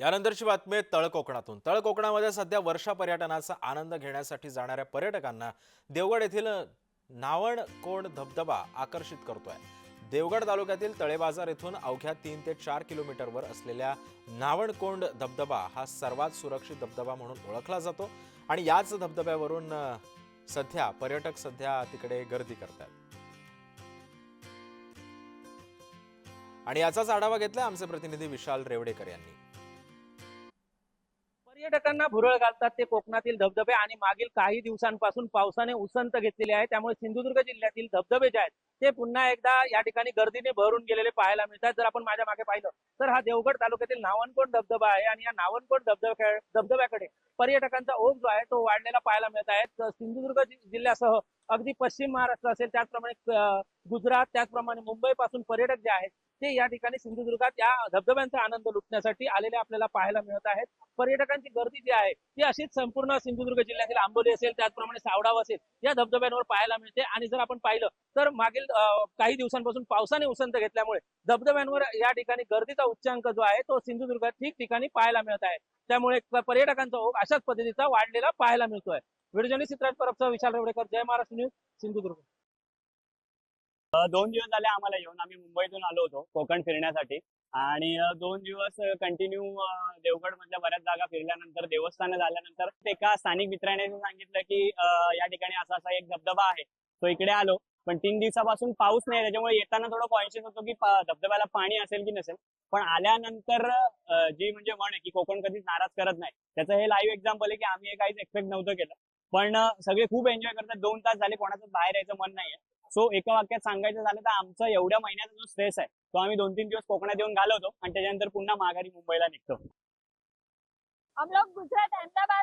यानंतरची बातमी आहे तळ कोकणातून तळ कोकणामध्ये सध्या वर्षा पर्यटनाचा आनंद घेण्यासाठी जाणाऱ्या पर्यटकांना देवगड येथील नावणकोंड धबधबा आकर्षित करतोय. देवगड तालुक्यातील तळेबाजार येथून अवघ्या तीन ते चार किलोमीटरवर असलेल्या नावणकोंड धबधबा हा सर्वात सुरक्षित धबधबा म्हणून ओळखला जातो आणि याच धबधब्यावरून सध्या पर्यटक सध्या तिकडे गर्दी करतात आणि याचाच आढावा घेतलाय आमचे प्रतिनिधी विशाल रेवडेकर यांनी. पर्यटकांना भुरळ घालतात ते कोकणातील धबधबे आणि मागील काही दिवसांपासून पावसाने उसंत घेतलेली आहे. त्यामुळे सिंधुदुर्ग जिल्ह्यातील धबधबे जे आहेत ते पुन्हा एकदा या ठिकाणी गर्दीने भरून गेलेले पाहायला मिळतात. जर आपण माझ्या मागे पाहिलं तर हा देवगड तालुक्यातील नावनकोट धबधबा आहे आणि या नावनकोट धबधब्या धबधब्याकडे पर्यटकांचा ओघ जो आहे तो वाढलेला पाहायला मिळत आहे. सिंधुदुर्ग जिल्ह्यासह अगदी पश्चिम महाराष्ट्र असेल त्याचप्रमाणे गुजरात त्याचप्रमाणे मुंबई पासून पर्यटक जे आहेत ते या ठिकाणी सिंधुदुर्गात या धबधब्यांचा आनंद लुटण्यासाठी आलेले आपल्याला पाहायला मिळत आहेत. पर्यटकांची गर्दी जी आहे ती अशीच संपूर्ण सिंधुदुर्ग जिल्ह्यातील आंबोली असेल त्याचप्रमाणे सावडाव असेल या धबधब्यांवर पाहायला मिळते. आणि जर आपण पाहिलं तर मागील काही दिवसांपासून पावसाने उसंत घेतल्यामुळे धबधब्यांवर या ठिकाणी गर्दीचा उच्चांक जो आहे तो सिंधुदुर्गात ठिकठिकाणी पाहायला मिळत आहे. त्यामुळे पर्यटकांचा ओघ अशाच पद्धतीचा वाढलेला पाहायला मिळतोय. व्हिडिओ चित्रात परबचा विशाल रेवडेकर. जय महाराष्ट्र न्यूज सिंधुदुर्ग. दोन दिवस झाले आम्हाला येऊन. आम्ही मुंबईतून आलो होतो कोकण फिरण्यासाठी. आणि दोन दिवस कंटिन्यू देवगड मधल्या बऱ्याच जागा फिरल्यानंतर देवस्थान झाल्यानंतर एका स्थानिक मित्राने सांगितलं की या ठिकाणी असा असा एक धबधबा आहे. तो इकडे आलो पण तीन दिवसापासून पाऊस नाही त्याच्यामुळे येताना थोडं कॉन्शियस होतो की धबधब्याला पाणी असेल की नसेल. पण आल्यानंतर जी म्हणजे म्हण आहे की कोकण कधीच नाराज करत नाही. त्याचं हे लाईव्ह एक्झाम्पल आहे की आम्ही हे काहीच एक्सपेक्ट नव्हतं केलं. पण सगळे खूप एन्जॉय करतात. दोन तास झाले कोणाचं बाहेर यायचं मन नाहीये. सो एका वाक्यात सांगायचं झालं तर आमचा एवढ्या महिन्याचा जो स्ट्रेस आहे तो आम्ही दोन तीन दिवस कोकणात येऊन घालवतो आणि त्याच्यानंतर पुन्हा माघारी मुंबईला निघतो. हम लोग गुजरात अहमदाबाद